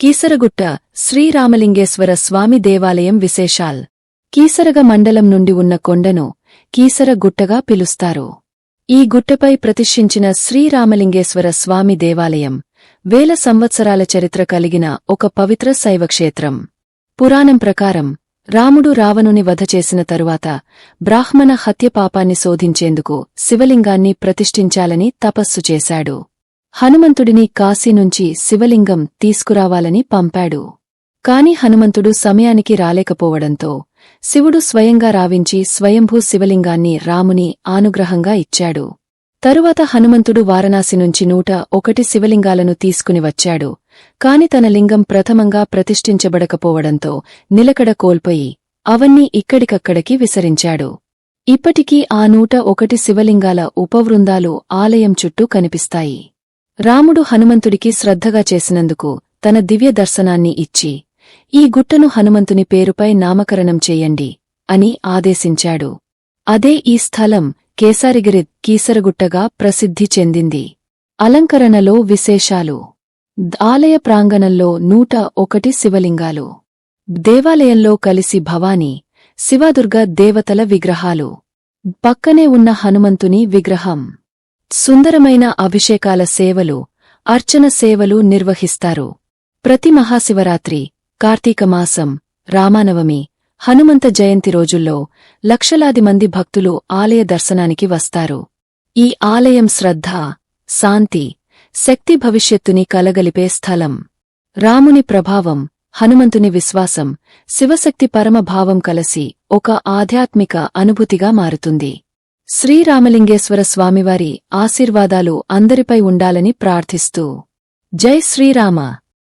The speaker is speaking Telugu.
కీసరగుట్ట శ్రీరామలింగేశ్వర స్వామి దేవాలయం విశేషాల్. కీసరగ మండలం నుండి ఉన్న కొండను కీసరగుట్టగా పిలుస్తారు. ఈ గుట్టపై ప్రతిష్ఠించిన శ్రీరామలింగేశ్వర స్వామి దేవాలయం వేల సంవత్సరాల చరిత్ర కలిగిన ఒక పవిత్ర శైవక్షేత్రం. పురాణం ప్రకారం రాముడు రావణుని వధ చేసిన తరువాత బ్రాహ్మణ హత్య పాపాన్ని శోధించేందుకు శివలింగాన్ని ప్రతిష్ఠించాలని తపస్సు చేశాడు. హనుమంతుడిని కాశీ నుంచి శివలింగం తీసుకురావాలని పంపాడు. కాని హనుమంతుడు సమయానికి రాలేకపోవడంతో శివుడు స్వయంగా రావించి స్వయంభూ శివలింగాన్ని రాముని ఆనుగ్రహంగా ఇచ్చాడు. తరువాత హనుమంతుడు వారణాసి నుంచి నూట ఒకటి శివలింగాలను తీసుకుని వచ్చాడు. కాని తన లింగం ప్రథమంగా ప్రతిష్ఠించబడకపోవడంతో నిలకడ కోల్పోయి అవన్నీ ఇక్కడికక్కడికి విసరించాడు. ఇప్పటికీ ఆ నూట ఒకటి శివలింగాల ఉపవృందాలు ఆలయం చుట్టూ కనిపిస్తాయి. రాముడు హనుమంతుడికి శ్రద్ధగా చేసినందుకు తన దివ్య దర్శనాన్ని ఇచ్చి ఈ గుట్టను హనుమంతుని పేరుపై నామకరణం చెయ్యండి అని ఆదేశించాడు. అదే ఈ స్థలం కేసారిగిరి కీసరగుట్టగా ప్రసిద్ధి చెందింది. అలంకరణలో విశేషాలు. ఆలయ ప్రాంగణంలో నూట ఒకటి శివలింగాలు. దేవాలయంలో కలిసి భవానీ శివదుర్గ దేవతల విగ్రహాలు. పక్కనే ఉన్న హనుమంతుని విగ్రహం. సుందరమైన అభిషేకాల సేవలు అర్చన సేవలు నిర్వహిస్తారు. ప్రతి మహాశివరాత్రి కార్తీక మాసం రామానవమి హనుమంత జయంతి రోజుల్లో లక్షలాది మంది భక్తులు ఆలయ దర్శనానికి వస్తారు. ఈ ఆలయం శ్రద్ధ శాంతి శక్తి భవిష్యత్తుని కలగలిపే స్థలం. రాముని ప్రభావం హనుమంతుని విశ్వాసం శివశక్తి పరమభావం కలసి ఒక ఆధ్యాత్మిక అనుభూతిగా మారుతుంది. శ్రీరామలింగేశ్వర స్వామివారి ఆశీర్వాదాలు అందరిపై ఉండాలని ప్రార్థిస్తూ. జై శ్రీరామ.